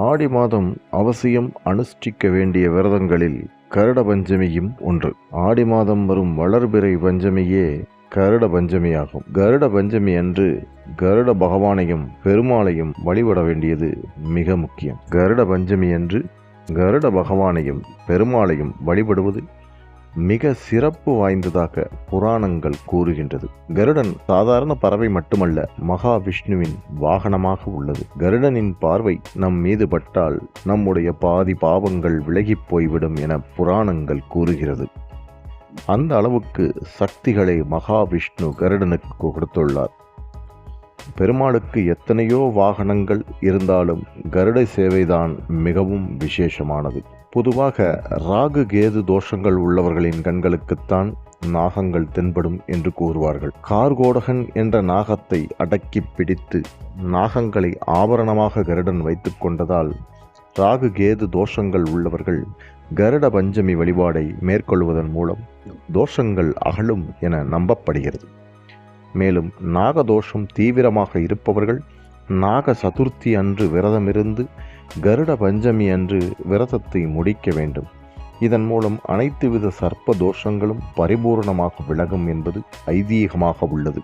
ஆடி மாதம் அவசியம் அனுஷ்டிக்க வேண்டிய விரதங்களில் கருட பஞ்சமியும் ஒன்று. ஆடி மாதம் வரும் வளர்பிறை பஞ்சமியே கருட பஞ்சமியாகும். கருட பஞ்சமி அன்று கருட பகவானையும் பெருமாளையும் வழிபட வேண்டியது மிக முக்கியம். கருட பஞ்சமி அன்று கருட பகவானையும் பெருமாளையும் வழிபடுவது மிக சிறப்பு வாய்ந்ததாக புராணங்கள் கூறுகின்றது. கருடன் சாதாரண பறவை மட்டுமல்ல மகாவிஷ்ணுவின் வாகனமாக உள்ளது. கருடனின் பார்வை நம் மீது பட்டால் நம்முடைய பாதி பாவங்கள் விலகிப் போய்விடும் என புராணங்கள் கூறுகிறது. அந்த அளவுக்கு சக்திகளை மகாவிஷ்ணு கருடனுக்கு கொடுத்துள்ளார். பெருமாளுக்கு எத்தனையோ வாகனங்கள் இருந்தாலும் கருட சேவைதான் மிகவும் விசேஷமானது. பொதுவாக ராகு கேது தோஷங்கள் உள்ளவர்களின் கண்களுக்குத்தான் நாகங்கள் தென்படும் என்று கூறுவார்கள். கார்கோடகன் என்ற நாகத்தை அடக்கி பிடித்து நாகங்களை ஆபரணமாக கருடன் வைத்து கொண்டதால் ராகு கேது தோஷங்கள் உள்ளவர்கள் கருட பஞ்சமி வழிபாடை மேற்கொள்வதன் மூலம் தோஷங்கள் அகலும் என நம்பப்படுகிறது. மேலும் நாகதோஷம் தீவிரமாக இருப்பவர்கள் நாக சதுர்த்தி அன்று விரதமிருந்து கருட பஞ்சமி அன்று விரதத்தை முடிக்க வேண்டும். இதன் மூலம் அனைத்து வித சர்ப்ப தோஷங்களும் பரிபூர்ணமாக விலகும் என்பது ஐதீகமாக உள்ளது.